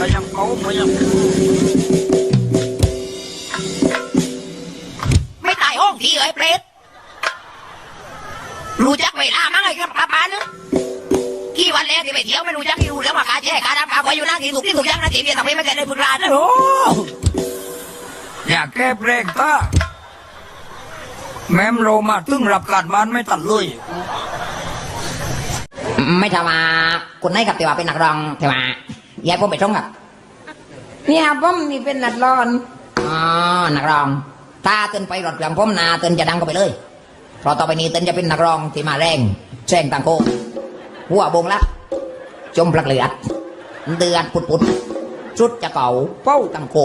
ก็ยังเก่าก็ยังไม่ตายห้องทีเอ้ยเปรตรู้จักเวลามั้งไอ้ครับป้าป้านึกกี่วันแล้วที่ไปเที่ยวไม่รู้จักที่รู้แล้วว่าขาแช่ขาดำขาไว้อยู่นั่งที่ถูกที่ถูกยังนะที่เมียทำให้ไม่ได้ฝึกร้านนะโอ้อยากแก้เปลงตาแม้มโรมาตึงรับการบ้านไม่ตัดเลย ไม่ทำมาคุณนายกับแต่ว่าเป็นนักร้องแต่ว่า แย่ผมไปช่องกับเนี่ยผมนี่เป็นนัดร้อนอ๋อนักร้องถ้าเตือนไปรถเครื่องผมนาเตือนจะดังก็ไปเลย เพราะต่อไปนี้เตือนจะเป็นนักร้องที่มาแรงแซงต่างโคกหัวบงละจมพลักเลือดเดือดปุดปุดชุดจะเก่าเป้าต่างโค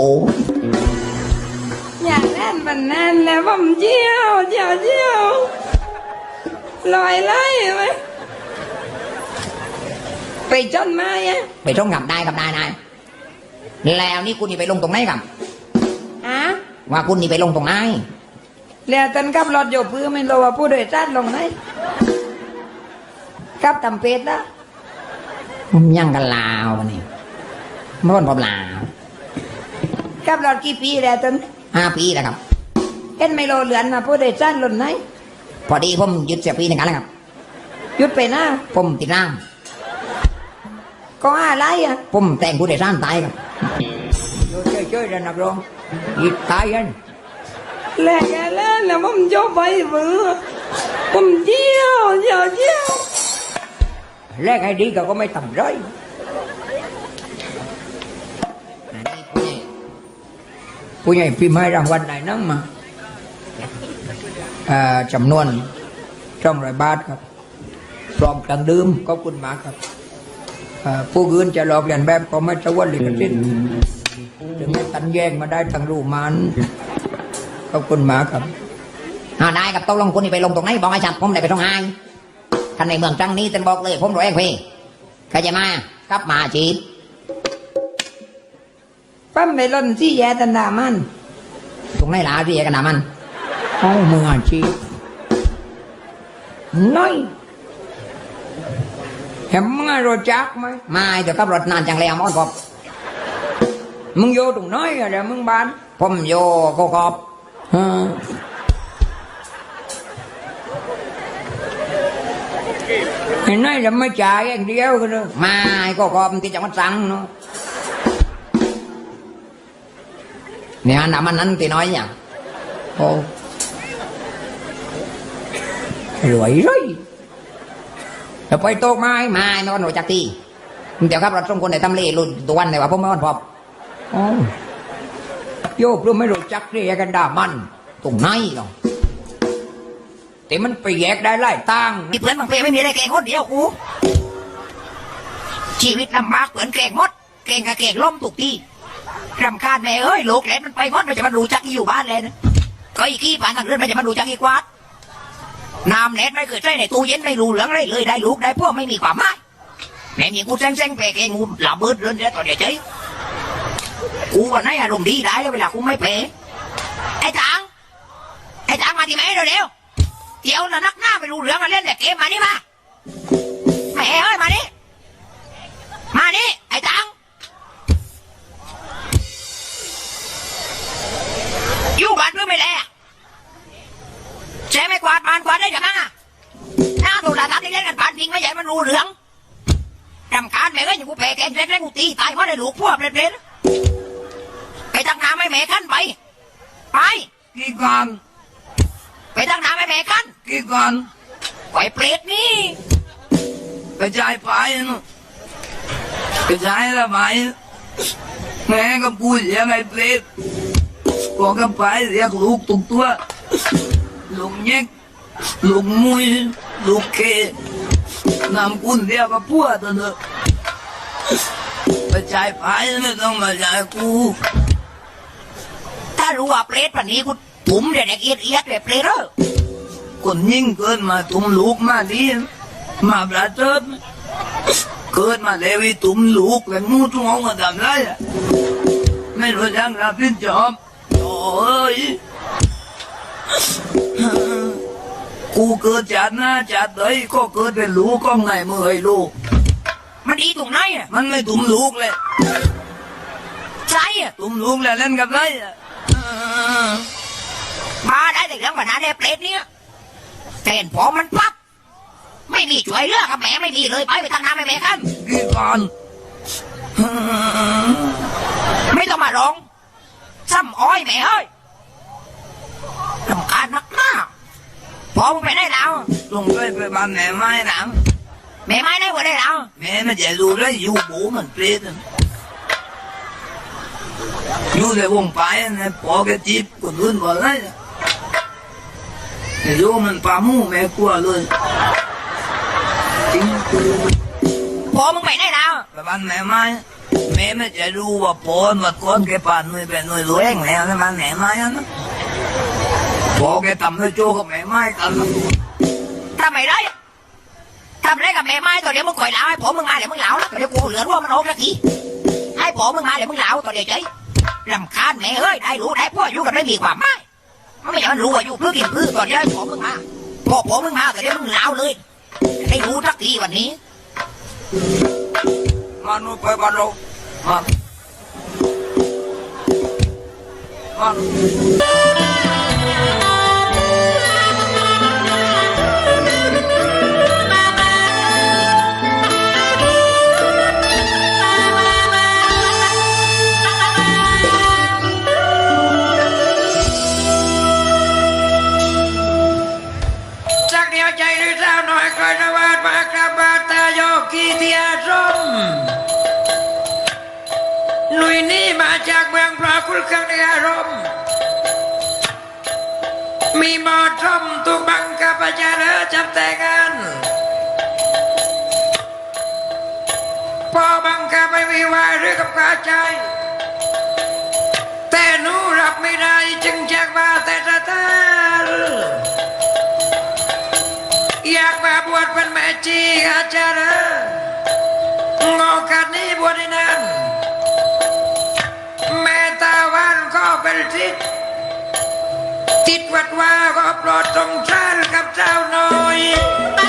อยากเล่นบันแนั้นแล้วผมเจียวเจียวเจียวลอยไล่ไหม ไปจนมาอะไปช่องกับได้กับได้นายแล้วนี่คุณนี่ไปลงตรงไหนกับอะว่าคุณนี่ไปลงตรงไหนแล้วตันกับรถโยพื้นไม่รู้ว่าผู้โดยสารลงไหนกับตำเป็ดนะผมยังกันลาววันนี้เมื่อวันผมลาวกับรถกี่ปีแล้วตันห้าปีแล้วครับเห็นไม่โลเหลือนมาผู้โดยสารลงไหนพอดีผมหยุดเสียปีหนึ่งกันแล้วครับหยุดไปหน้าผมติดร่างก็อะไรอะผมแต่งผู้โดยสารตายครับโยเจ้ยเจ้ยนักร้อง อีกตายยันแหลกแกแล้วแล้วผมโยไปมือผมเจียวเจียวเจียวแรกให้ดีก็ก็ไม่ต่ำร้อยอันนี้ผู้ใหญ่ผู้ใหญ่พิมพ์ให้รางวัลไหนนั่งมาอ่าจำนวนช่องร้อยบาทครับพร้อมเครื่องดื่มขอบคุณมากครับอ่า ผู้อื่นจะหลอกเลียนแบบก็ไม่จะวันเลยกันสิ้นถึงได้ตันแย่งมาได้ทั้งรูปมันขอบคุณมากครับอ่าได้กับตกลงคุณนี่ไปลงตรงไหนบอกให้ชัดผมได้ไปตรงไหนท่านในเมืองจังนี้เต็นบอกเลย ผมรวยเองพี่ใครจะมากลับมาจีบปั้มไปล่นที่แย่ตันดามันตรงไหนล่ะพี่กันนะมันเอามืออาชีพน้อย เห็นมึงรู้จักไหมมาเดี๋ยวขับรถนานจังแล้วมอนผมมึงโยตรงน้อยอะไรมึงบ้านผมโยโกกอบฮะเห็นไหมจะไม่จ่ายอย่างเดียวกันเลยมาโกกอบที่จังหวัดตรังเนาะเนี่ยอันนั้นมันนั้นตีน้อยเนี่ยโอ้รวยเลย จะไปโตกไม้มาไม่วันหนูจักทีเดี๋ยวขับเรถส่งคนในทำเลรุ่นตัววันไหนว่าผมไม่วันพอบโอ้โยกรู้ไม่รู้จักเรียกันด่ามันตรงไหนเนาะแต่มันไปแยกได้หลายตังค์มีเพื่อนบางเพลไม่มีอะไรเก่งคนเดียวกูชีวิตลำบากเหมือนเก่งมดเก่งกับเก่งล้มถูกที่รำคาญแม่เอ้ยลูกแหลนมันไปมดมันจะมาดูจักอีอยู่บ้านเลยนะก็อีกี้ผ่านทางเรื่อนมันจะมาดูจักอีกวาด น้ำเน็ตไม่เคยใช้ในตู้เย็นไม่รู้เหลืองไรเลยได้ลูกได้พวกไม่มีความหมายแม่มีกูแซงแซงเพลเองกูหลับเบิดเรื่องเดียวต่อเดี๋ยวเจ๊กูวันไหนอารมณ์ดีได้แล้วเวลากูไม่เปกไอ้จังไอ้จังมาที่ไหนเร็วเดี๋ยวนะนักหน้าไปรู้เรื่องมาเล่นแต่เกมมานี่มา ใหญ่มันรู้เรื่องรำคาญแม่ก็อย่างกูแพ้แกงเล็กๆกูตีตายเพราะได้ลูกพวกเล็กๆไปตั้งน้ำให้แม่ขั้นไป ไปกี่ก่อนไปตั้งน้ำให้แม่ขั้นกี่ก่อนไอ้เปรตนี่กระจายไปนะกระจายละไปแม่ก็พูดยังไงเปรตบอกกันไปเรียกลูกตุกตัวลูกเย็กลูกมุยลูกเก นำคุณเรียกว่าพวกตัวเนอะกระจายไปไม่ต้องมาจ่ายกู ถ้ารู้ว่าเปรตวันนี้กูถุมเด็กเอียดเอียดแบบเปรตเออคนยิ่งเกินมาตุ้มลูกมาดีมาประเจิดเกิดมาเลวิตุ้มลูกแล้วงูทุ่งเอามาทำไรอะไม่รู้จังรับผิดชอบโอ้ย กูเกิดจากหน้าจากเลยก็เกิดเป็นลูกก็ไงเมื่อไอ้ลูก มันดีตรงไหนอะมันไม่ตุ้มลูกเลยใช่อะตุ้มลุงแล้วเล่นกับไรอะเออมาได้แต่เรื่องปัญหาในเปรตเนี่ยแต่เห็นพอมันปั๊บไม่มีช่วยเหลือกับแม่ไม่มีเลยไปไปทางน้ำไปแม่กันกี่ก่อนเออไม่ต้องมาร้องซ้ำอ้อยแม่เอ้ยลำคาญนักหน้า พอมึงไปได้แล้วลุงด้วยไปบ้านแม่ไม้หนังแม่ไม่ได้หัวได้แล้วแม่ไม่จะรู้เลยอยู่บูมันเปรตอะอยู่ในวงไปนะพอแกจีบคนอื่นบ่เลยอะแต่อยู่มันปลาหมูแม่กลัวเลยจริงพอมึงไปได้แล้วไปบ้านแม่ไม้แม่ไม่จะรู้ว่าพอมาก่อนแกป่านหน่วยเป็นหน่วยรวยแแล้วนะบ้านแม่ไม้อะนะ พอแกทำให้โจกับแม่ไม้กันนะทำไม่ได้ทำได้กับแม่ไม้ตัวเดี๋ยวมึงคอยเหลาให้ผมมึงมาเดี๋ยวมึงเหลาแล้วเดี๋ยวกูเหลือร่วมมันโอกละทีให้ผมมึงมาเดี๋ยวมึงเหลาตัวเดี๋ยวใจรำคาญแม่เอ้ยได้รู้ได้พ่ออยู่กันไม่มีความหมายมันไม่ใช่มันรู้ว่าอยู่เพื่อกินเพื่อตัวเดี๋ยวให้ผมมึงมาพอผมมึงมาตัวเดี๋ยวมึงเหลาเลยได้รู้สักทีวันนี้มาโน่นไปบ้านเรามามา มีหมอทมตุกบังกับอาจารย์จับแต่งงานพอบังคับไปวิวาหรือกับกาใจแต่หนูรับไม่ได้จึงจากมาแต่ตาตาอยากมาบวชเป็นแม่จีอาจารย์งอกันนี้บวชได้นานแม่ตาวันก็เป็นทิศ ติดวัดว่าก็โปรดตรงชาติกับเจ้าหน่อย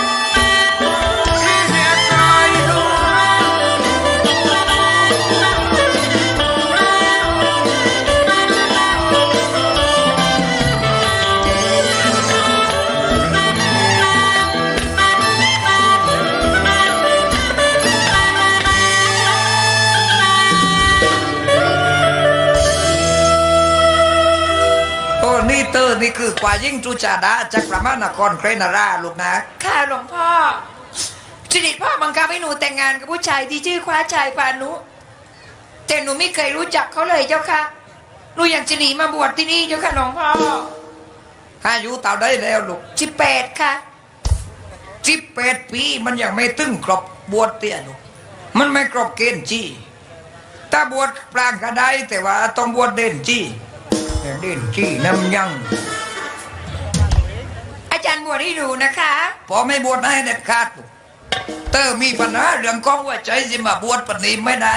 เตอร์นี่คือกว่ายิ่งจุจาดาจากประมาณนครเครนาราลูกนะค่ะหลวงพ่อจริตพ่อบังคับให้หนูแต่งงานกับผู้ชายที่ชื่อคว้าชายพานุ แต่หนูไม่เคยรู้จักเขาเลยเจ้าค่ะหนูอยากจะหนีมาบวชที่นี่เจ้าค่ะหลวงพ่ออายุเต่าได้แล้วลูกสิบแปดค่ะสิบแปดปีมันยังไม่ตึงครบบวชเตี้ยลูกมันไม่ครบเกณฑ์จีถ้าบวชปลางก็ได้แต่ว่าต้องบวชเด่นจี เด่นจีน้ำยัง อาจารย์บวชให้ดูนะคะพอไม่บวชให้เด็ดขาดลูกเตอร์มีปัญหาเรื่องของว่าใจสิมาบวชปฏิไม่ได้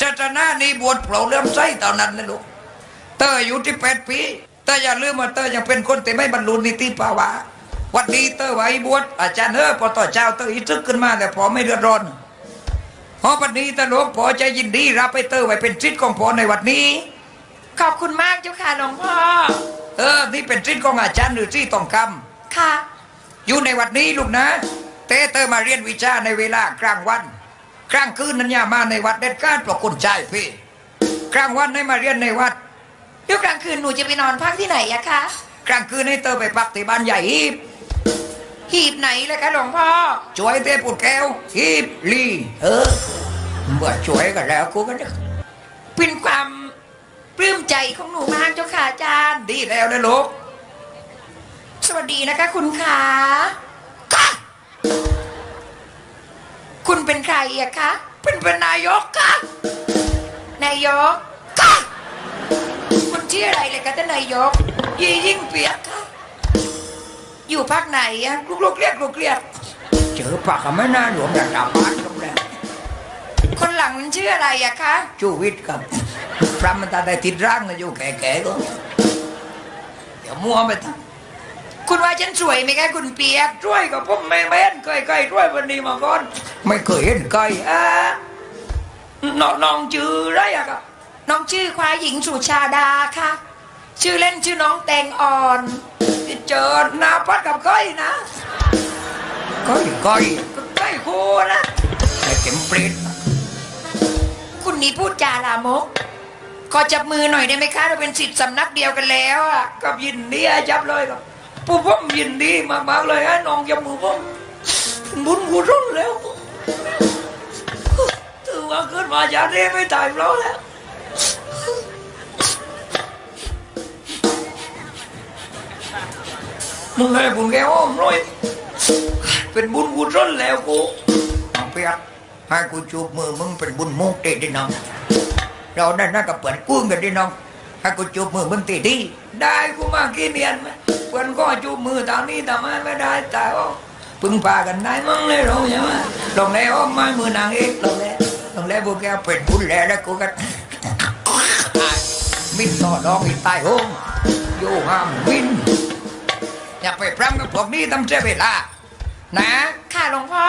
จะจะหน้านี้บวชเปล่าเลื่อมใสเท่านั้นเลยลูกเตอร์อายุที่แปดปีเตอร์อย่าลืมว่าเตอร์ยังเป็นคนที่ไม่บรรลุนิติภาวะวันนี้เตอร์ไว้บวชอาจารย์เออพอต่อเจ้าเตอร์อีทึกขึ้นมาแต่พอไม่เดือดร้อนพอวันนี้ตาหลวงพอใจยินดีรับไปเตอร์ไว้เป็นทิศของพอในวันนี้ ขอบคุณมากเจ้าค่ะหลวงพ่อ เออ นี่เป็นทิศของอาจารย์หรือที่ต้องคค่ะำอยู่ในวัดนี้ลูกนะ เตเตอร์มาเรียนวิชาในเวลากลางวัน กลางคืนนั้นอย่ามาในวัดเด็ดขาดเพราะคนใจพี่ กลางวันให้มาเรียนในวัดเดี๋ยวกลางคืนหนูจะไปนอนพักที่ไหนอะคะ กลางคืนให้เตอไปปักที่บ้านใหญ่ฮีบหีบไหนเลยคะหลวงพ่อ ช่วยเตปุดแก้วฮีบลีเออเมื่อช่วยกันแล้วกูก็นึกเป็นความ ปลื้มใจของหนูมากเจ้าค่ะอาจารย์ดีแล้วนะลูกสวัสดีนะคะ คุณขาค่ะคุณเป็นใครอะคะเป็นเป็นนายกค่ะนายกค่ะคุณชื่ออะไรเลยคะท่านนายกยี่ยิ่งเปียกค่ะอยู่พักไหนอะลูกลูกเรียกลูกเรียกเจอปากกับไม่น่าหลวมระดับบ้านตรงแล้วคนหลังนั้นชื่ออะไรอะคะชูวิทย์ครับ พระมันตาได้ติดร่างมาอยู่แก่ๆก็เดี๋ยวมัวไปทั้งคุณว่าฉันสวยไหมคะคุณเปียกช่วยกับผมไม่เม้นเคยเคยช่วยวันนี้มาก่อนไม่เคยเห็นใครอะน้องน้องชื่ออะไรอะครับน้องชื่อควายหญิงสุชาดาค่ะ ชื่อเล่นชื่อน้องแตงอ่อนที่เจอหนาพัดกับก้อยนะก้อยก้อยก็ก้อยคู่นะไอ้เข็มปริดคุณนี่พูดจาลามก ขอจับมือหน่อยได้ไหมคะเราเป็นสิทธิ์สำนักเดียวกันแล้วอะกับยินดีจับเลยครับผู้ผมยินดีมากๆเลยให้น้องจับมือผมบุญกุศลแล้วถือว่าขึ้นมาจากนี้ไม่ตายเราแล้วมึงให้บุญแกอ้อมร้อยเป็นบุญกุศลแล้วกูน้องเปียกให้กูจูบมือมึงเป็นบุญมุกเตะดิน้อง เราได้น่ากับเปิดกุ้งกันดิน้องให้กูจูบมือมึงตีดีได้กูมากี่เนียนไหมเพื่อนก็จูบมือทางนี้ทำไมไม่ได้แต่ว่าพึ่งพากันได้มั้งเลยเราใช่ไหมลงแล้วอ้อมไม้มือนางเอกลงแล้วลงแล้วพวกแกเป็นบุญแล้วแล้วกูกันมินต่อดองอีกตายโหงโยห้ามวินอย่าไปพร่ำกับพวกนี้ทำเสียเวลานะ ค่ะหลวงพ่อ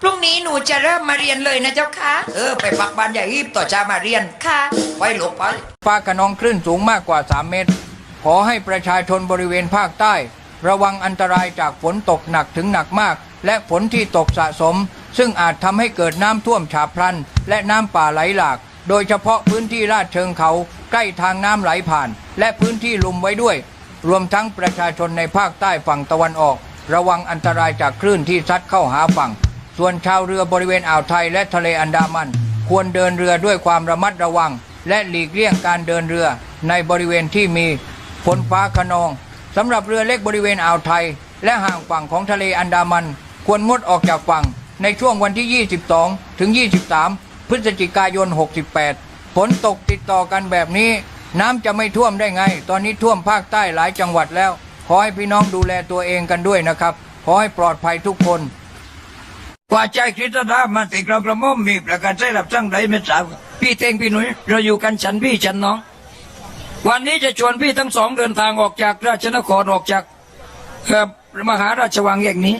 พรุ่งนี้หนูจะเริ่มมาเรียนเลยนะเจ้าคะเออไปปักบ้านใหญ่อีบต่อชามาเรียนค่ะ ไปหลบไปฟ้ากระนองคลื่นสูงมากกว่า 3 เมตร ขอให้ประชาชนบริเวณภาคใต้ ระวังอันตรายจากฝนตกหนักถึงหนักมาก และฝนที่ตกสะสม ซึ่งอาจทำให้เกิดน้ำท่วมฉับพลัน และน้ำป่าไหลหลาก โดยเฉพาะพื้นที่ลาดเชิงเขา ใกล้ทางน้ำไหลผ่าน และพื้นที่ลุมไว้ด้วย รวมทั้งประชาชนในภาคใต้ฝั่งตะวันออก ระวังอันตรายจากคลื่นที่ซัดเข้าหาฝั่ง ส่วนชาวเรือบริเวณอ่าวไทยและทะเลอันดามัน ควรเดินเรือด้วยความระมัดระวัง และหลีกเลี่ยงการเดินเรือในบริเวณที่มีฝนฟ้าขนองสำหรับเรือเล็กบริเวณอ่าวไทย และห่างฝั่งของทะเลอันดามัน ควรงดออกจากฝั่งในช่วงวันที่ 22 ถึง 23 พฤศจิกายน 68 ฝนตกติดต่อกันแบบนี้ น้ำจะไม่ท่วมได้ไง ตอนนี้ท่วมภาคใต้หลายจังหวัดแล้ว ขอให้พี่น้องดูแลตัวเองกันด้วยนะครับ ขอให้ปลอดภัยทุกคน ว่าใจคริสต์ดามาติดเรากระม่อมมีประกาศใช้รับสั่งใดไม่ทราบพี่เต็งพี่หนุ่ยเราอยู่กันฉันพี่ฉันน้อง วันนี้จะชวนพี่ทั้งสองเดินทางออกจากราชนครออกจากมหาราชวังแห่งนี้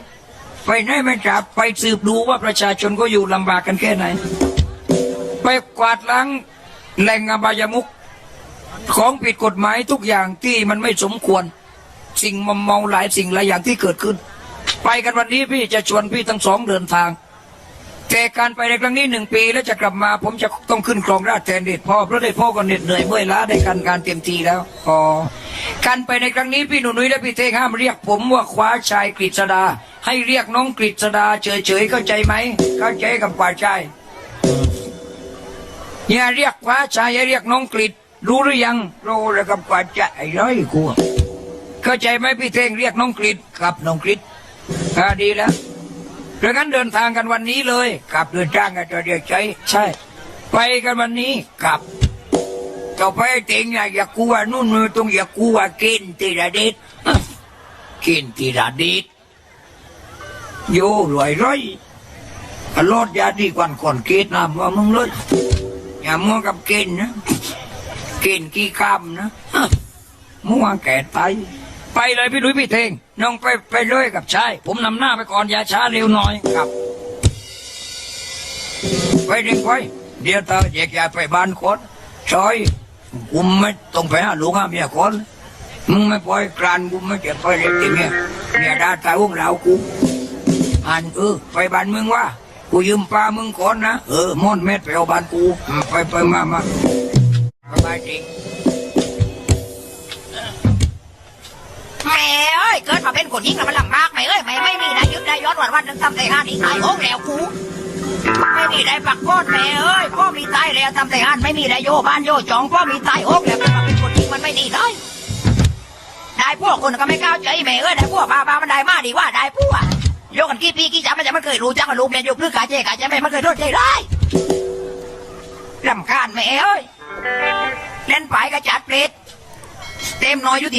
ไปไหนไม่กลับไปสืบดูว่าประชาชนก็อยู่ลำบากกันแค่ไหน ไปกวาดล้างแหล่งอบายมุขของผิดกฎหมายทุกอย่างที่มันไม่สมควร สิ่งมอมเมาหลายสิ่งหลายอย่างที่เกิดขึ้น ไปกันวันนี้พี่จะชวนพี่ทั้งสองเดินทาง แต่การไปในครั้งนี้หนึ่งปีแล้วจะกลับมา ผมจะต้องขึ้นครองราชแทนเด็ดพ่อเพราะเด็ดพ่อก็เหน็ดเหนื่อยเมื่อยล้าในการการเตรียมทีแล้วอ๋อการไปในครั้งนี้พี่หนุ่นุ้ยและพี่เท่งห้ามเรียกผมว่าคว้าชายกฤษดา ให้เรียกน้องกฤษดาเฉยๆเข้าใจไหมเข้าใจกับคว้าชายอย่าเรียกคว้าชายอย่าเรียกน้องกฤษรู้หรือยังรู้แล้วกับคว้าชายไอ้ร้อยกูเข้าใจไหมพี่เท่งเรียกน้องกฤษครับน้องกฤษ อ่าดีแล้วดังนั้นเดินทางกันวันนี้เลยกลับเดินทางกันจะเดียวใจใช่ ไปกันวันนี้กลับต่อไปไอ้เต็งนะอย่ากลัวนู่นนู่นต้องอย่ากลัวกินตีระเด็ดกินตีระเด็ดโย่รวยร้อยอรอดยาดีกวันก่อนเกตน้ำว่ามึงเลยอย่ามัวกับเกณฑ์นะเกณฑ์กี่คำนะมัวแก่ตายไปเลยพี่ดุยพี่เทง น้องไปไปเลยกับชายผมนำหน้าไปก่อนอย่าช้าเร็วหน่อยครับ ไปเด็กไปเดี๋ยวตาแยกยายไปบ้านคนชอยกูไม่ต้องไปหาลูกหาเมียคนมึงไม่ปล่อยกลานกูไม่เจะไปเด็กที่เมียเมียดาตาอุ้งเรากูอันเออไปบ้านมึงว่ากูยืมปลามึงก่อนนะเออม่อนเม็ดไปเอาบ้านกูไปไปมามาสบายจริง แม่เอ้ยเกิดมาเป็นคนยิ่งแล้วมันลำบากไหมเอ้ยแม่ไม่มีได้ยึดได้ยอดวันวันหนึ่งทำแต่ห้านี่ตายโอ้แล้วกูไม่มีได้ปักก้อนแม่เอ้ยพ่อมีตายแล้วทำแต่ห้านไม่มีได้โยบ้านโยจองพ่อมีตายโอ้แล้วเกิดมาเป็นคนยิ่งมันไม่ดีเลยได้พวกคนก็ไม่เข้าใจแม่เอ้ยได้พวกบ้าบ้ามันได้มากดีว่าได้พวกโยกันกี่ปีกี่จำมันจะมันเคยรู้จักกับลูกแม่ยกเรื่อกาเจกาเจแม่มันเคยโดนใจได้รำคาญแม่เอ้ยเล่นไปกระจัดเปรตเต็มน้อยอยู่ที่